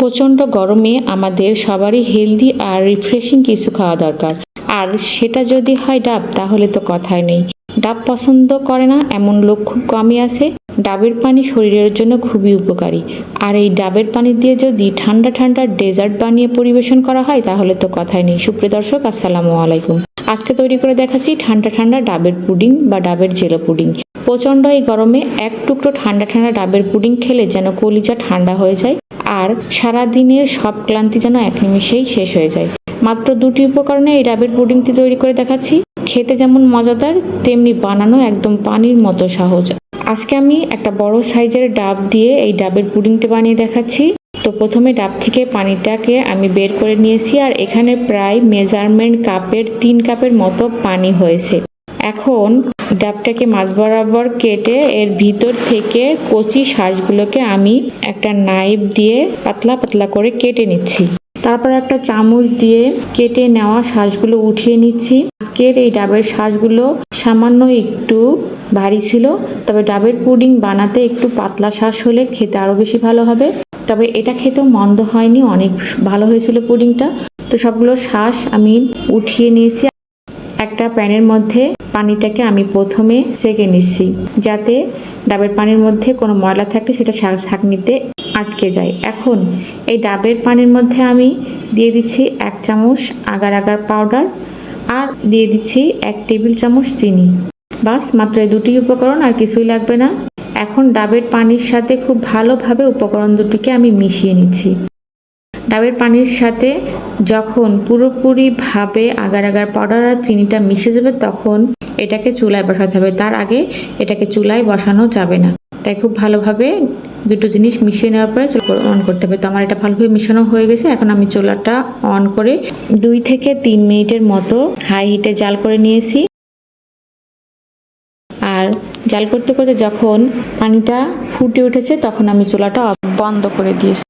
প্রচণ্ড গরমে আমাদের সবারই হেলদি আর রিফ্রেশিং কিছু খাওয়া দরকার। আর সেটা যদি হয় ডাব, তাহলে তো কথাই নেই। ডাব পছন্দ করে না, এমন লোক খুব কমই আছে। ডাবের পানি শরীরের জন্য খুবই উপকারী। আর এই ডাবের পানি দিয়ে যদি ঠান্ডা ঠান্ডা ডেজার্ট বানিয়ে পরিবেশন করা হয়, তাহলে তো কথাই নেই। সুপ্রিয় দর্শক, আসসালামু আলাইকুম। আজকে তৈরি করে দেখাচ্ছি ঠান্ডা ঠান্ডা ডাবের পুডিং বা ডাবের জেলো পুডিং। প্রচণ্ড এই গরমে এক টুকরো ঠান্ডা ঠান্ডা ডাবের পুডিং খেলে যেন কলিজা ঠান্ডা হয়ে যায়। আর সারা দিনের সব ক্লান্তি যেন এক নিমিষেই শেষ হয়ে যায়। মাত্র দুটি উপকরণে এই ডাবের পুডিংটি তৈরি করে দেখাচ্ছি। খেতে যেমন মজাদার, তেমনি বানানো একদম পানির মতো সহজ। আজকে আমি একটা বড় সাইজের ডাব দিয়ে এই ডাবের পুডিংটি বানিয়ে দেখাচ্ছি। তো প্রথমে ডাব থেকে পানিটাকে আমি বের করে নিয়েছি আর এখানে প্রায় মেজারমেন্ট কাপের তিন কাপের মতো পানি হয়েছে। এখন ডাবটাকে মাছ বরাবর কেটে এর ভিতর থেকে কচি শ্বাসগুলোকে আমি একটা নাইফ দিয়ে পাতলা পাতলা করে কেটে নিচ্ছি। তারপর একটা চামচ দিয়ে কেটে নেওয়া শ্বাসগুলো উঠিয়ে নিচ্ছি। আজকের এই ডাবের শ্বাসগুলো সামান্য একটু ভারী ছিল, তবে ডাবের পুডিং বানাতে একটু পাতলা শ্বাস হলে খেতে আরও বেশি ভালো হবে। তবে এটা খেতেও মন্দ হয়নি, অনেক ভালো হয়েছিল পুডিংটা। তো সবগুলো শ্বাস আমি উঠিয়ে নিয়েছি। একটা প্যানের মধ্যে পানিটাকে আমি প্রথমে সেকে নিচ্ছি, যাতে ডাবের পানির মধ্যে কোনো ময়লা থাকলে সেটা ছাঁকনিতে আটকে যায়। এখন এই ডাবের পানির মধ্যে আমি দিয়ে দিচ্ছি এক চামচ আগার আগার পাউডার আর দিয়ে দিচ্ছি এক টেবিল চামচ চিনি। বাস, মাত্র এই দুটি উপকরণ, আর কিছুই লাগবে না। এখন ডাবের পানির সাথে খুব ভালোভাবে উপকরণ দুটিকে আমি মিশিয়ে নিচ্ছি। ডাবের পানির সাথে যখন পুরোপুরিভাবে আগার আগার পাউডার আর চিনিটা মিশে যাবে, তখন এটাকে চুলায় বসাতে হবে। তার আগে এটাকে চুলায় বসানো যাবে না। তাই খুব ভালোভাবে দুটো জিনিস মিশিয়ে নেওয়ার পরে চুল অন করতে হবে। তো আমার এটা ভালোভাবে মিশানো হয়ে গেছে। এখন আমি চুলাটা অন করে দুই থেকে তিন মিনিটের মতো হাই হিটে জাল করে নিয়েছি। আর জাল করতে করতে যখন পানিটা ফুটে উঠেছে, তখন আমি চুলাটা বন্ধ করে দিয়েছি।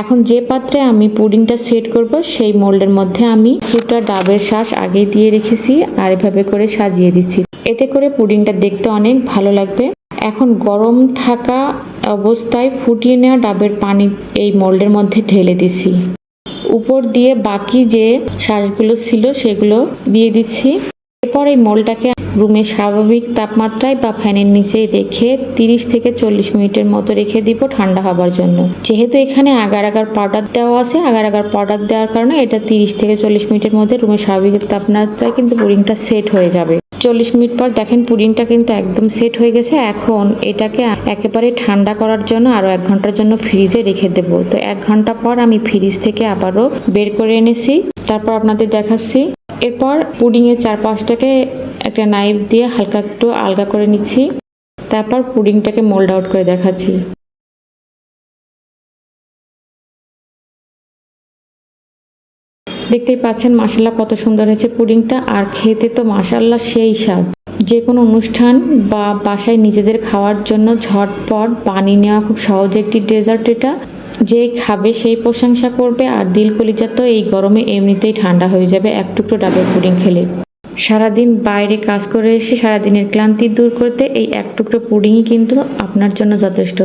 এখন যে পাত্রে আমি পুডিংটা সেট করব, সেই মোল্ডের মধ্যে আমি সুটা ডাবের শ্বাস আগে দিয়ে রেখেছি আর এভাবে করে সাজিয়ে দিচ্ছি। এতে করে পুডিংটা দেখতে অনেক ভালো লাগবে। এখন গরম থাকা অবস্থায় ফুটিয়ে নেওয়া ডাবের পানি এই মোল্ডের মধ্যে ঢেলে দিছি উপর দিয়ে বাকি যে শ্বাসগুলো ছিল, সেগুলো দিয়ে দিচ্ছি। এরপর এই মোলটাকে রুমের স্বাভাবিক তাপমাত্রায় বা ফ্যানের নিচে রেখে তিরিশ থেকে চল্লিশ মিনিটের মতো রেখে দিব ঠান্ডা হবার জন্য। যেহেতু এখানে আগার আগার পাউডার দেওয়া আছে, আগার আগার পাউডার দেওয়ার কারণে এটা তিরিশ থেকে চল্লিশ মিনিটের মধ্যে রুমের স্বাভাবিক তাপমাত্রায় কিন্তু পুডিংটা সেট হয়ে যাবে। চল্লিশ মিনিট পর দেখেন পুডিংটা কিন্তু একদম সেট হয়ে গেছে। এখন এটাকে একেবারে ঠান্ডা করার জন্য আরও এক ঘণ্টার জন্য ফ্রিজে রেখে দেব। তো এক ঘণ্টা পর আমি ফ্রিজ থেকে আবারও বের করে এনেছি। তারপর আপনাদের দেখাচ্ছি। এরপর পুডিংয়ের চারপাশটাকে একটা নাইফ দিয়ে হালকা একটু আলগা করে নিচ্ছি। তারপর পুডিংটাকে মোল্ড আউট করে দেখাচ্ছি। দেখতেই পাচ্ছেন মাসাল্লাহ কত সুন্দর হয়েছে পুডিংটা, আর খেতে তো মাসাল্লাহ সেই স্বাদ। যে কোনো অনুষ্ঠান বা বাসায় নিজেদের খাওয়ার জন্য ঝটপট পানি নেওয়া খুব সহজ একটি ডেজার্ট এটা। যে খাবে সেই প্রশংসা করবে আর দিল কলিজা তো এই গরমে এমনিতেই ঠান্ডা হয়ে যাবে এক টুকরো ডাবের পুডিং খেলে। সারাদিন বাইরে কাজ করে এসে সারাদিনের ক্লান্তি দূর করতে এই এক টুকরো পুডিংই কিন্তু আপনার জন্য যথেষ্ট।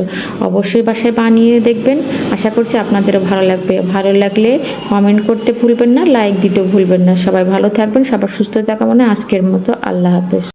অবশ্যই বাসায় বানিয়ে দেখবেন। আশা করছি আপনাদেরও ভালো লাগবে। ভালো লাগলে কমেন্ট করতে ভুলবেন না লাইক দিতেও ভুলবেন না। সবাই ভালো থাকবেন, সবার সুস্থতা কামনা আজকের মতো আল্লাহ হাফেজ।